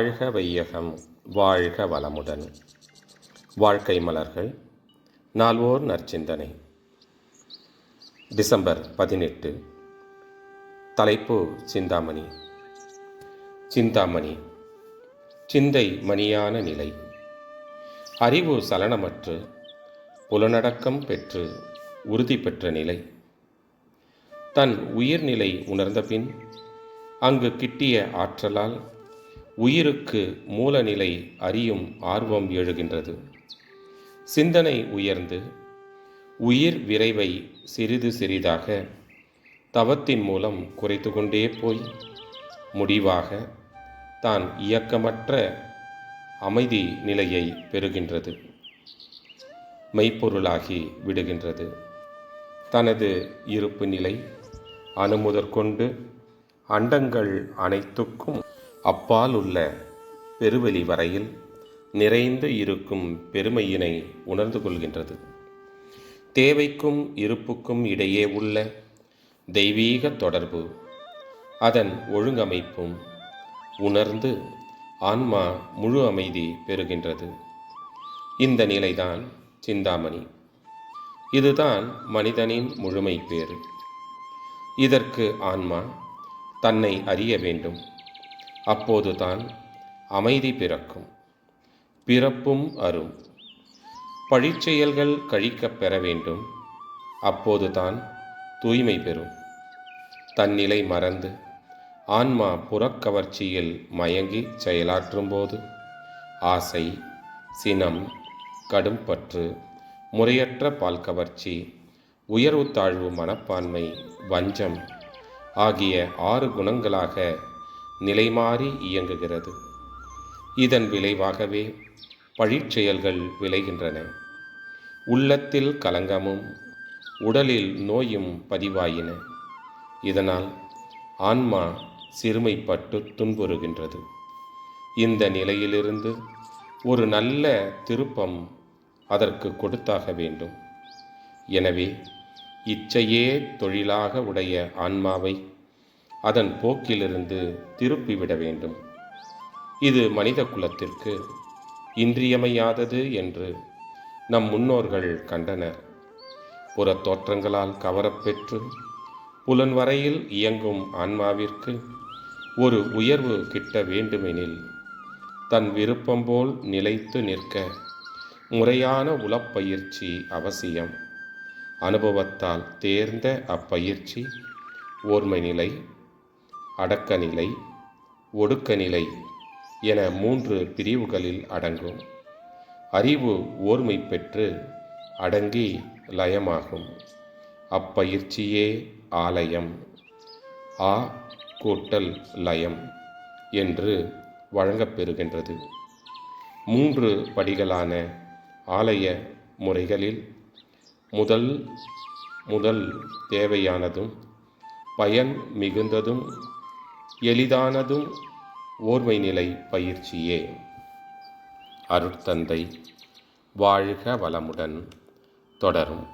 வாழ்க வையகம் வாழ்க வளமுடன். வாழ்க்கை மலர்கள் நால்வோர் நற்சிந்தனை. டிசம்பர் பதினெட்டு தலைப்பு சிந்தாமணி. சிந்தாமணி சிந்தை மணியான நிலை. அறிவு சலனமற்று புலனடக்கம் பெற்று உறுதி பெற்ற நிலை. தன் உயிர்நிலை உணர்ந்தபின் அங்கு கிட்டிய ஆற்றலால் உயிருக்கு மூலநிலை அறியும் ஆர்வம் எழுகின்றது. சிந்தனை உயர்ந்து உயிர் விரைவை சிறிது சிறிதாக தவத்தின் மூலம் குறைத்து கொண்டே போய் முடிவாக தான் இயக்கமற்ற அமைதி நிலையை பெறுகின்றது. மெய்ப்பொருளாகி விடுகின்றது. தனது இருப்பு நிலை அணுமுதற்கொண்டு அண்டங்கள் அனைத்துக்கும் அப்பால் உள்ள பெருவெளி வரையில் நிறைந்து இருக்கும் பெருமையினை உணர்ந்து கொள்கின்றது. தேவைக்கும் இருப்புக்கும் இடையே உள்ள தெய்வீக தொடர்பு அதன் ஒழுங்கமைப்பும் உணர்ந்து ஆன்மா முழு அமைதி பெறுகின்றது. இந்த நிலைதான் சிந்தாமணி. இதுதான் மனிதனின் முழுமை பேறு இதற்கு ஆன்மா தன்னை அறிய வேண்டும். அப்போதுதான் அமைதி பிறக்கும். பிறப்பும் அரும். பழிச்செயல்கள் கழிக்கப் பெற வேண்டும். அப்போதுதான் தூய்மை பெறும். தன்னிலை மறந்து ஆன்மா புறக்கவர்ச்சியில் மயங்கி செயலாற்றும்போது ஆசை சினம் கடும்பற்று முறையற்ற பால் கவர்ச்சி உயர்வு தாழ்வு மனப்பான்மை வஞ்சம் ஆகிய ஆறு குணங்களாக நிலைமாறி இயங்குகிறது. இதன் விளைவாகவே பழிச்செயல்கள் விளைகின்றன. உள்ளத்தில் கலங்கமும் உடலில் நோயும் பதிவாயின. இதனால் ஆன்மா சிறுமைப்பட்டு துன்புறுகின்றது. இந்த நிலையிலிருந்து ஒரு நல்ல திருப்பம் அதற்கு கொடுத்தாக வேண்டும். எனவே இச்சையே தொழிலாக உடைய ஆன்மாவை அதன் போக்கிலிருந்து திருப்பிவிட வேண்டும். இது மனித குலத்திற்கு இன்றியமையாதது என்று நம் முன்னோர்கள் கண்டனர். புறத் தோற்றங்களால் கவரப்பெற்று புலன் வரையில் இயங்கும் ஆன்மாவிற்கு ஒரு உயர்வு கிட்ட வேண்டுமெனில் தன் விருப்பம் போல் நிலைத்து நிற்க முறையான உளப்பயிற்சி அவசியம். அனுபவத்தால் தேர்ந்த அப்பயிற்சி ஓர்மை நிலை அடக்கநிலை ஒடுக்கநிலை என மூன்று பிரிவுகளில் அடங்கும். அறிவு ஓர்மை பெற்று அடங்கி லயமாகும். அப்பயிற்சியே ஆலயம். ஆ கூட்டல் லயம் என்று வழங்கப்பெறுகின்றது மூன்று படிகளான ஆலய முறைகளில் முதல் முதல் தேவையானதும் பயன் மிகுந்ததும் எளிதானதும் ஓர்மை நிலை பயிற்சியே. அருட்தந்தை வாழ்க வளமுடன் தொடரும்.